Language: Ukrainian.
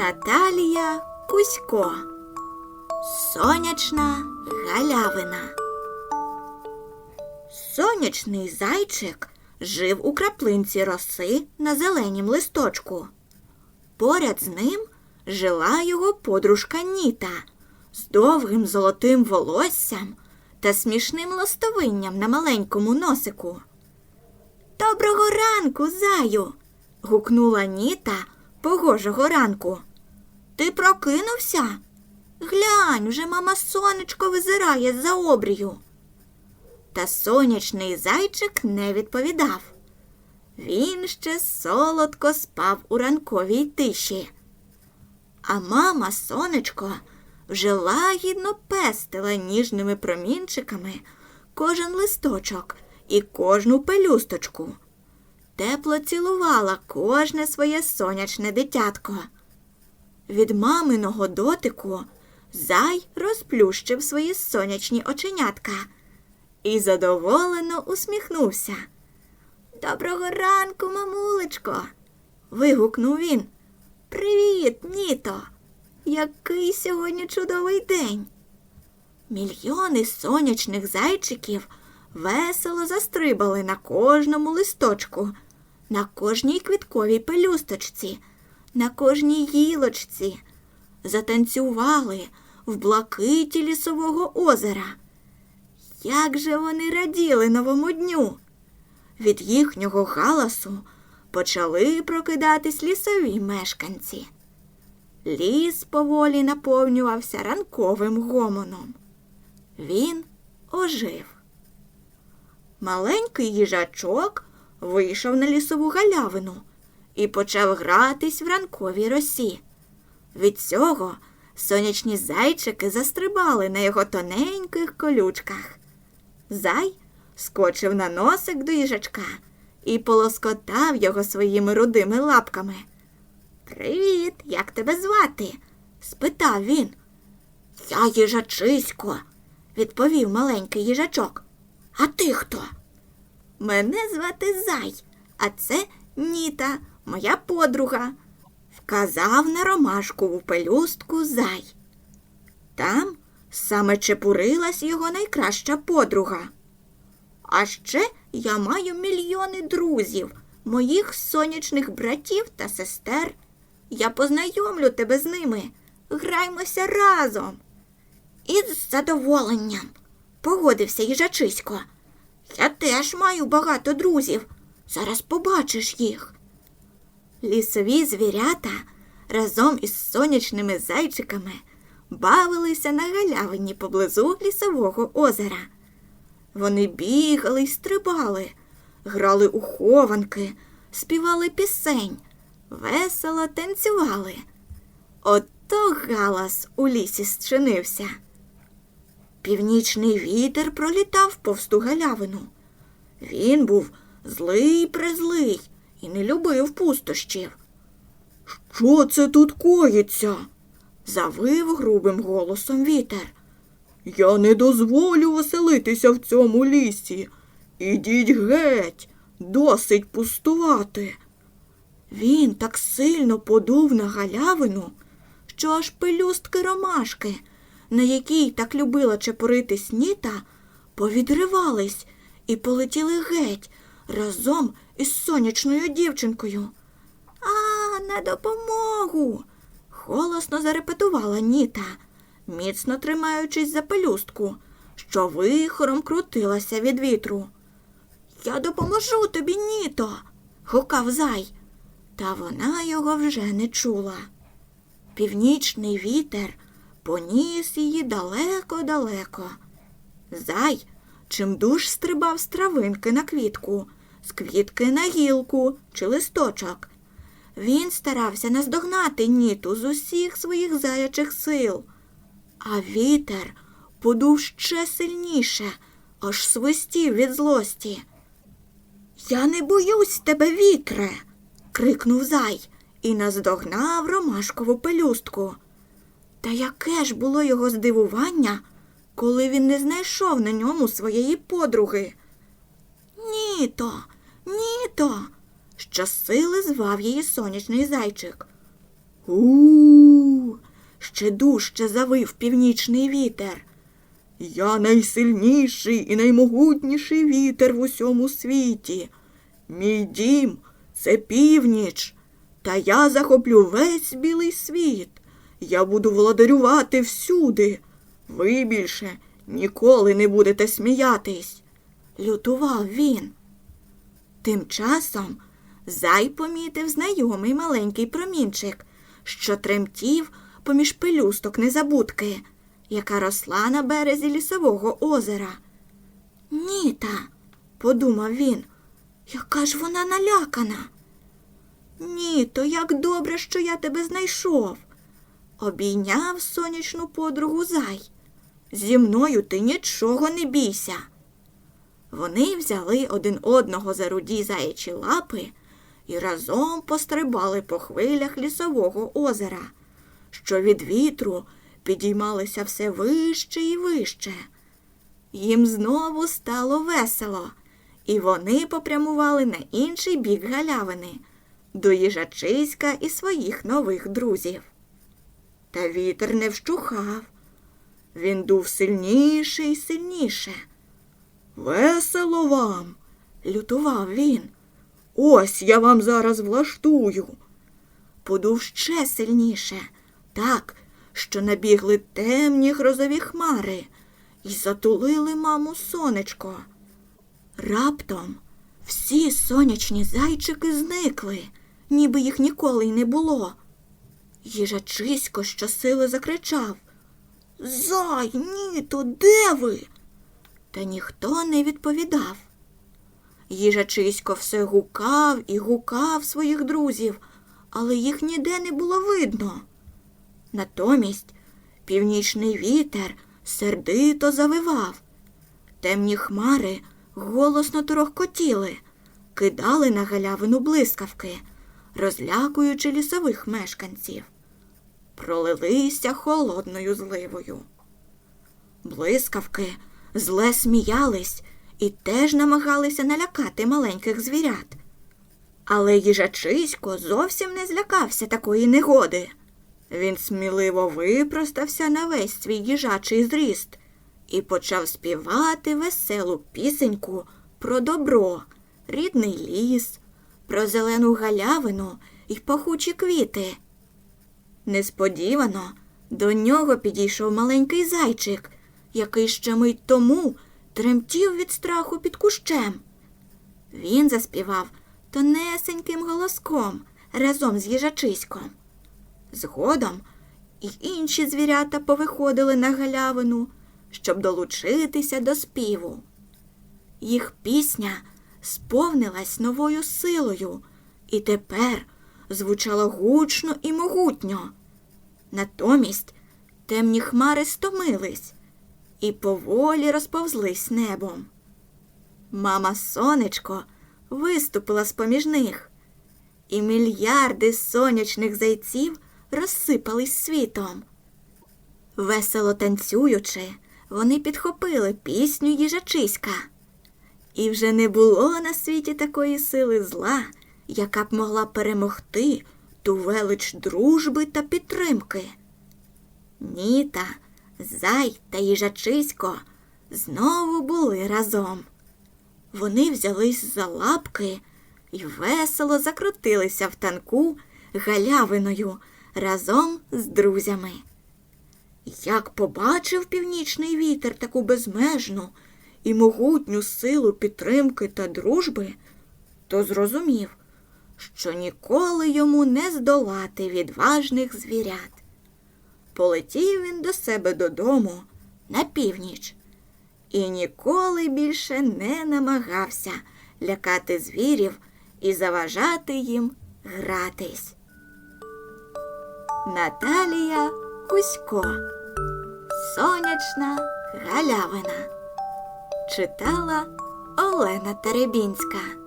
Наталія Кузько. Сонячна галявина. Сонячний зайчик жив у краплинці роси на зеленім листочку. Поряд з ним жила його подружка Ніта з довгим золотим волоссям та смішним ластовинням на маленькому носику. Доброго ранку, заю. гукнула Ніта погожого ранку. Ти прокинувся? Глянь, вже мама сонечко визирає з-за обрію. Та сонячний зайчик не відповідав. Він ще солодко спав у ранковій тиші. А мама сонечко вже лагідно пестила ніжними промінчиками кожен листочок і кожну пелюсточку. Тепло цілувала кожне своє сонячне дитятко. Від маминого дотику зай розплющив свої сонячні оченятка і задоволено усміхнувся. Доброго ранку, мамулечко. вигукнув він. Привіт, Ніто! Який сьогодні чудовий день. Мільйони сонячних зайчиків весело застрибали на кожному листочку, на кожній квітковій пелюсточці, на кожній гілочці, затанцювали в блакиті лісового озера. Як же вони раділи новому дню! Від їхнього галасу почали прокидатись лісові мешканці. Ліс поволі наповнювався ранковим гомоном. Він ожив. Маленький їжачок вийшов на лісову галявину і почав гратись в ранковій росі. Від цього сонячні зайчики застрибали на його тоненьких колючках. Зай скочив на носик до їжачка і полоскотав його своїми рудими лапками. Привіт, як тебе звати? спитав він. Я їжачисько, відповів маленький їжачок. А ти хто? Мене звати Зай, а це Ніта, моя подруга, вказав на ромашкову пелюстку Зай. Там саме чепурилась його найкраща подруга. А ще я маю мільйони друзів, моїх сонячних братів та сестер. Я познайомлю тебе з ними. Граймося разом. Із задоволенням, погодився їжачисько. Я теж маю багато друзів. Зараз побачиш їх. Лісові звірята разом із сонячними зайчиками бавилися на галявині поблизу лісового озера. Вони бігали й стрибали, грали у хованки, співали пісень, весело танцювали. Ото галас у лісі зчинився. Північний вітер пролітав повсту галявину. Він був злий призлий і не любив пустощів. Що це тут коїться? завив грубим голосом вітер. Я не дозволю оселитися в цьому лісі. Ідіть геть, досить пустувати. Він так сильно подув на галявину, що аж пелюстки ромашки, на якій так любила чепуритись Ніта, повідривались і полетіли геть разом із сонячною дівчинкою. А, на допомогу. голосно зарепетувала Ніта, міцно тримаючись за пелюстку, що вихором крутилася від вітру. Я допоможу тобі, Ніто, гукав зай, та вона його вже не чула. Північний вітер поніс її далеко-далеко. Зай чимдуж стрибав з травинки на квітку, з квітки на гілку чи листочок. Він старався наздогнати ніту з усіх своїх заячих сил, а вітер подув ще сильніше, аж свистів від злості. Я не боюсь тебе, вітре. крикнув зай і наздогнав ромашкову пелюстку. Та яке ж було його здивування, коли він не знайшов на ньому своєї подруги. Ніто, ніто, щосили звав її сонячний зайчик. У ще дужче завив північний вітер. Я найсильніший і наймогутніший вітер в усьому світі. Мій дім це північ, та я захоплю весь білий світ. Я буду володарювати всюди. Ви більше ніколи не будете сміятись. Лютував він. Тим часом зай помітив знайомий маленький промінчик, що тремтів поміж пелюсток незабудки, яка росла на березі лісового озера. Ніта, подумав він, яка ж вона налякана. Ніто, як добре, що я тебе знайшов. Обійняв сонячну подругу зай. Зі мною ти нічого не бійся. Вони взяли один одного за руді заячі лапи і разом пострибали по хвилях лісового озера, що від вітру підіймалися все вище і вище. Їм знову стало весело, і вони попрямували на інший бік галявини до їжачиська і своїх нових друзів. Та вітер не вщухав. Він дув сильніше і сильніше. Весело вам, лютував він. Ось я вам зараз влаштую. Подув ще сильніше, так, що набігли темні грозові хмари і затулили маму сонечко. Раптом всі сонячні зайчики зникли, ніби їх ніколи й не було. Їжачисько щосили закричав Зай, ні, то де ви? Та ніхто не відповідав. Їжачисько все гукав і гукав своїх друзів, але їх ніде не було видно. Натомість північний вітер сердито завивав. Темні хмари голосно торохкотіли, кидали на галявину блискавки, розлякуючи лісових мешканців. Пролилися холодною зливою. Блискавки зле сміялись і теж намагалися налякати маленьких звірят. Але їжачисько зовсім не злякався такої негоди. Він сміливо випростався на весь свій їжачий зріст і почав співати веселу пісеньку про добро, рідний ліс, про зелену галявину і пахучі квіти. Несподівано до нього підійшов маленький зайчик, який ще мить тому тремтів від страху під кущем. Він заспівав тонесеньким голоском разом з їжачиськом. Згодом і інші звірята повиходили на галявину, щоб долучитися до співу. Їх пісня сповнилась новою силою і тепер звучала гучно і могутньо. Натомість темні хмари стомились і поволі розповзлись небом. Мама сонечко виступила з поміж них, і мільярди сонячних зайців розсипались світом. Весело танцюючи, вони підхопили пісню їжачиська. І вже не було на світі такої сили зла, яка б могла перемогти ту велич дружби та підтримки. Ніта, зай та їжачисько знову були разом. Вони взялись за лапки і весело закрутилися в танку галявиною разом з друзями. Як побачив північний вітер таку безмежну і могутню силу підтримки та дружби, то зрозумів, що ніколи йому не здолати відважних звірят. Полетів він до себе додому на північ і ніколи більше не намагався лякати звірів і заважати їм гратись. Наталія Кузько Сонячна галявина читала Олена Теребінська